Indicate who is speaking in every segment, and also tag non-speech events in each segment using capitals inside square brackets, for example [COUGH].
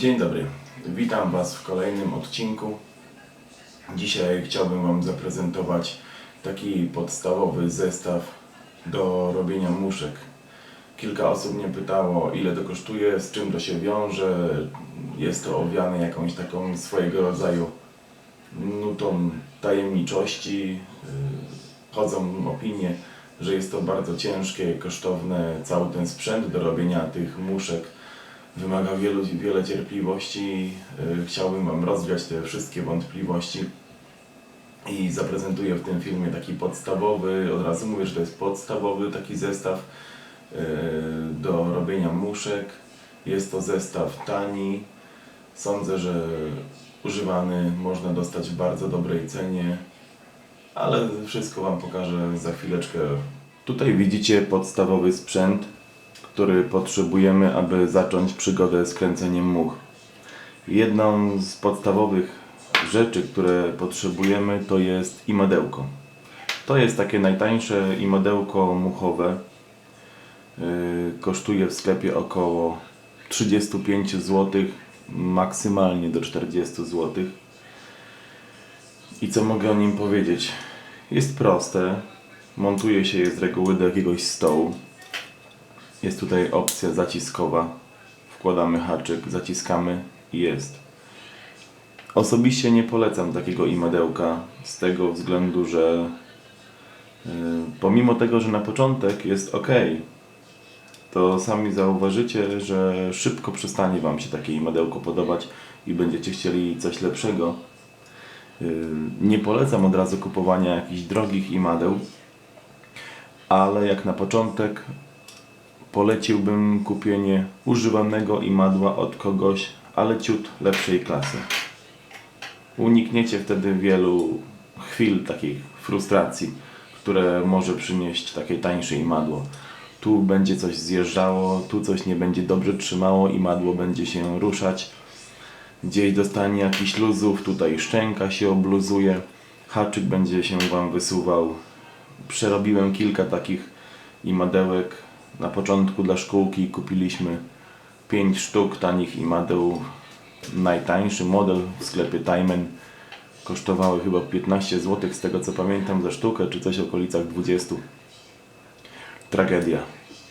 Speaker 1: Dzień dobry, witam Was w kolejnym odcinku. Dzisiaj chciałbym Wam zaprezentować taki podstawowy zestaw do robienia muszek. Kilka osób mnie pytało, ile to kosztuje, z czym to się wiąże. Jest to owiane jakąś taką swojego rodzaju nutą tajemniczości. Yy, Chodzą opinie, że jest to bardzo ciężkie, kosztowne. Cały ten sprzęt do robienia tych muszek wymaga wielu, wiele cierpliwości. Yy, Chciałbym Wam rozwiać te wszystkie wątpliwości i zaprezentuję w tym filmie taki podstawowy, od razu mówię, że to jest podstawowy taki zestaw yy, do robienia muszek. Jest to zestaw tani. Sądzę, że używany można dostać w bardzo dobrej cenie, ale wszystko Wam pokażę za chwileczkę. Tutaj widzicie podstawowy sprzęt, który potrzebujemy, aby zacząć przygodę z kręceniem much. Jedną z podstawowych rzeczy, które potrzebujemy, to jest imadełko. To jest takie najtańsze imadełko muchowe. Yy, kosztuje w sklepie około 35 zł, maksymalnie do 40 zł. I co mogę o nim powiedzieć? Jest proste. Montuje się je z reguły do jakiegoś stołu. Jest tutaj opcja zaciskowa. Wkładamy haczyk, zaciskamy i jest. Osobiście nie polecam takiego imadełka z tego względu, że yy, pomimo tego, że na początek jest ok, to sami zauważycie, że szybko przestanie Wam się takie imadełko podobać i będziecie chcieli coś lepszego. Yy, Nie polecam od razu kupowania jakichś drogich imadeł, ale jak na początek poleciłbym kupienie używanego imadła od kogoś, ale ciut lepszej klasy. Unikniecie wtedy wielu chwil takich frustracji, które może przynieść takie tańsze imadło. Tu będzie coś zjeżdżało, tu coś nie będzie dobrze trzymało, imadło będzie się ruszać. Gdzieś dostanie jakiś luzów, tutaj szczęka się obluzuje, haczyk będzie się Wam wysuwał. Przerobiłem kilka takich imadełek. Na początku dla szkółki kupiliśmy 5 sztuk tanich imadeł. Najtańszy model w sklepie Timen kosztowały chyba 15 zł z tego co pamiętam za sztukę, czy coś w okolicach 20. Tragedia.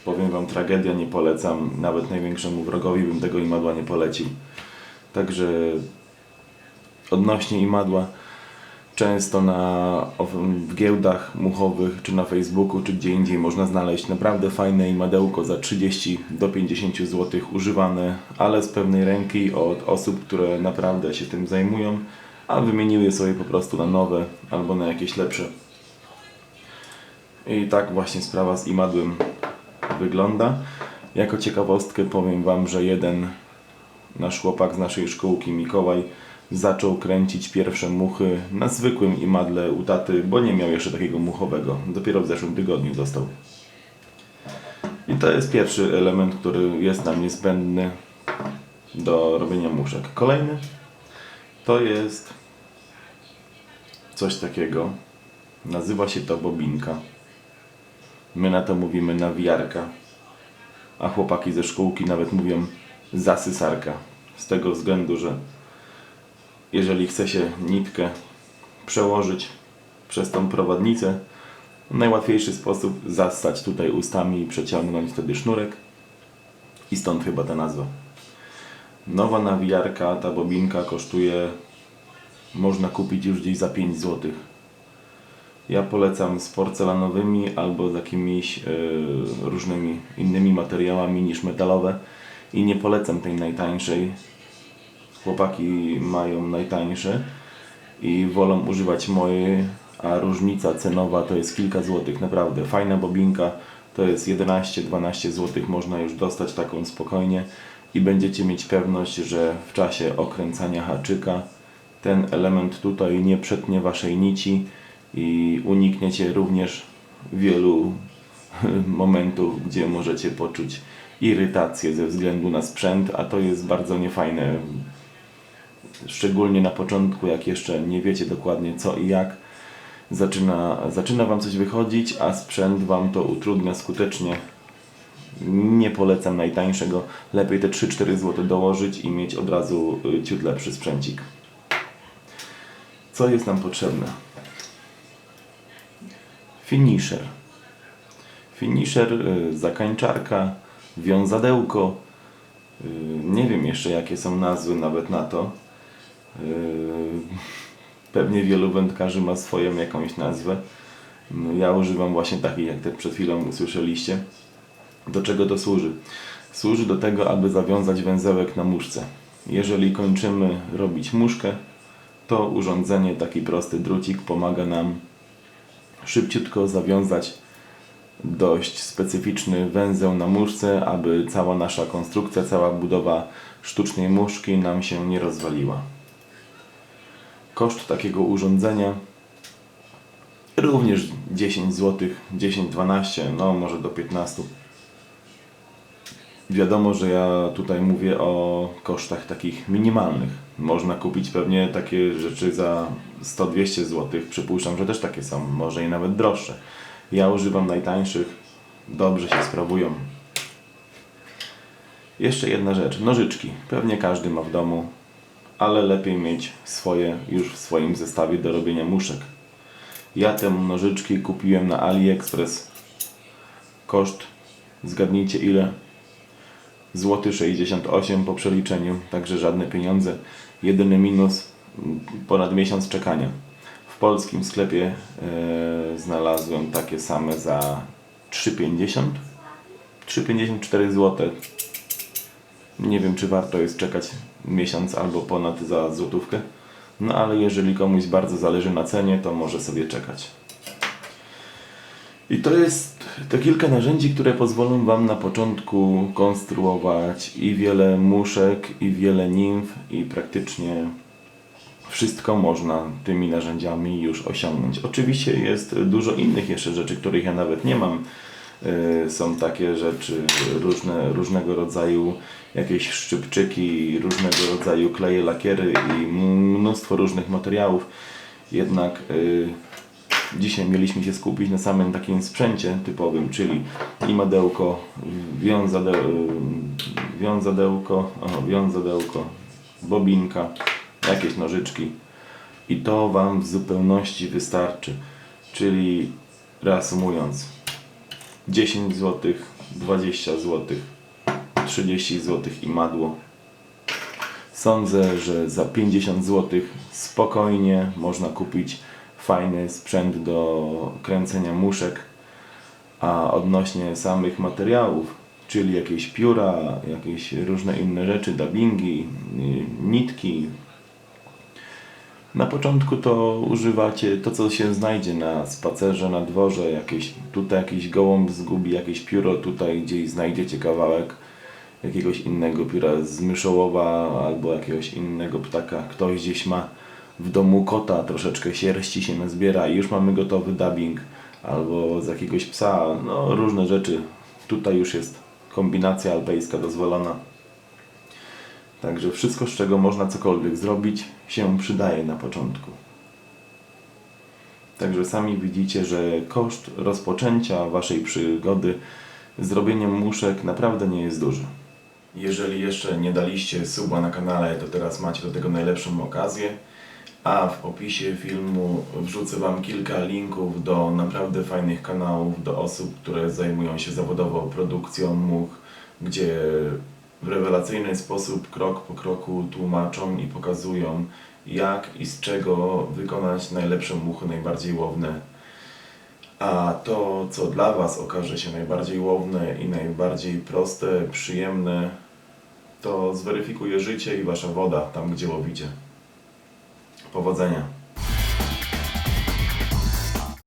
Speaker 1: Powiem Wam, tragedia nie polecam. Nawet największemu wrogowi bym tego imadła nie polecił. Także odnośnie imadła, często na, w giełdach muchowych, czy na Facebooku, czy gdzie indziej można znaleźć naprawdę fajne imadełko za 30 do 50 zł używane, ale z pewnej ręki od osób, które naprawdę się tym zajmują, a wymieniły je sobie po prostu na nowe albo na jakieś lepsze. I tak właśnie sprawa z imadłem wygląda. Jako ciekawostkę powiem Wam, że jeden nasz chłopak z naszej szkółki, Mikołaj, zaczął kręcić pierwsze muchy na zwykłym imadle u taty, bo nie miał jeszcze takiego muchowego. Dopiero w zeszłym tygodniu dostał. I to jest pierwszy element, który jest nam niezbędny do robienia muszek. Kolejny to jest coś takiego. Nazywa się to bobinka. My na to mówimy nawijarka, a chłopaki ze szkółki nawet mówią zasysarka. Z tego względu, że jeżeli chce się nitkę przełożyć przez tą prowadnicę, najłatwiejszy sposób zassać tutaj ustami i przeciągnąć wtedy sznurek i stąd chyba ta nazwa. Nowa nawijarka, ta bobinka kosztuje, można kupić już gdzieś za 5 zł. Ja polecam z porcelanowymi albo z jakimiś e, różnymi innymi materiałami niż metalowe i nie polecam tej najtańszej. Chłopaki mają najtańsze i wolą używać mojej, a różnica cenowa to jest kilka złotych, naprawdę. Fajna bobinka to jest 11-12 złotych, można już dostać taką spokojnie i będziecie mieć pewność, że w czasie okręcania haczyka ten element tutaj nie przetnie waszej nici i unikniecie również wielu [LAUGHS] momentów, gdzie możecie poczuć irytację ze względu na sprzęt, a to jest bardzo niefajne. Szczególnie na początku, jak jeszcze nie wiecie dokładnie co i jak, zaczyna, zaczyna Wam coś wychodzić, a sprzęt Wam to utrudnia skutecznie. Nie polecam najtańszego. Lepiej te 3-4 zł dołożyć i mieć od razu y, ciut lepszy sprzęcik. Co jest nam potrzebne? Finisher. Finisher, y, zakańczarka, wiązadełko. y, Nie wiem jeszcze jakie są nazwy nawet na to. Y, Pewnie wielu wędkarzy ma swoją jakąś nazwę. No, Ja używam właśnie takiej, jak te przed chwilą usłyszeliście. Do czego to służy? Służy do tego, aby zawiązać węzełek na muszce. Jeżeli kończymy robić muszkę, to urządzenie, taki prosty drucik pomaga nam szybciutko zawiązać dość specyficzny węzeł na muszce, aby cała nasza konstrukcja, cała budowa sztucznej muszki nam się nie rozwaliła. Koszt takiego urządzenia również 10 zł, 10-12, no może do 15. Wiadomo, że ja tutaj mówię o kosztach takich minimalnych. Można kupić pewnie takie rzeczy za 100-200 zł. Przypuszczam, że też takie są, może i nawet droższe. Ja używam najtańszych, dobrze się sprawują. Jeszcze jedna rzecz, nożyczki. Pewnie każdy ma w domu, ale lepiej mieć swoje już w swoim zestawie do robienia muszek. Ja te nożyczki kupiłem na AliExpress. Koszt, zgadnijcie ile? Złoty 68 po przeliczeniu, także żadne pieniądze. Jedyny minus ponad miesiąc czekania. W polskim sklepie e, znalazłem takie same za 3,50 3,54 zł. Nie wiem, czy warto jest czekać miesiąc albo ponad za złotówkę. No ale jeżeli komuś bardzo zależy na cenie, to może sobie czekać. I to jest to kilka narzędzi, które pozwolą Wam na początku konstruować i wiele muszek, i wiele nimf, i praktycznie wszystko można tymi narzędziami już osiągnąć. Oczywiście jest dużo innych jeszcze rzeczy, których ja nawet nie mam. Yy, Są takie rzeczy, różne, różnego rodzaju jakieś szczypczyki, różnego rodzaju kleje, lakiery i mnóstwo różnych materiałów. Jednak yy, dzisiaj mieliśmy się skupić na samym takim sprzęcie typowym, czyli imadełko, wiązade, wiązadełko, o, wiązadełko, bobinka, jakieś nożyczki i to Wam w zupełności wystarczy. Czyli reasumując, 10 zł, 20 zł, 30 zł i madło. Sądzę, że za 50 zł spokojnie można kupić fajny sprzęt do kręcenia muszek. A odnośnie samych materiałów, czyli jakieś pióra, jakieś różne inne rzeczy, dubbingi, y, nitki, na początku to używacie to, co się znajdzie na spacerze, na dworze, jakieś, tutaj jakiś gołąb zgubi jakieś pióro, tutaj gdzieś znajdziecie kawałek jakiegoś innego pióra z myszołowa albo jakiegoś innego ptaka. Ktoś gdzieś ma w domu kota, troszeczkę sierści się nazbiera i już mamy gotowy dubbing albo z jakiegoś psa, no różne rzeczy. Tutaj już jest kombinacja alpejska dozwolona. Także wszystko, z czego można cokolwiek zrobić, się przydaje na początku. Także sami widzicie, że koszt rozpoczęcia Waszej przygody zrobieniem muszek naprawdę nie jest duży. Jeżeli jeszcze nie daliście suba na kanale, to teraz macie do tego najlepszą okazję. A w opisie filmu wrzucę Wam kilka linków do naprawdę fajnych kanałów, do osób, które zajmują się zawodowo produkcją much, gdzie w rewelacyjny sposób, krok po kroku tłumaczą i pokazują, jak i z czego wykonać najlepsze muchy, najbardziej łowne. A to, co dla Was okaże się najbardziej łowne i najbardziej proste, przyjemne, to zweryfikuje życie i Wasza woda tam, gdzie łowicie. Powodzenia!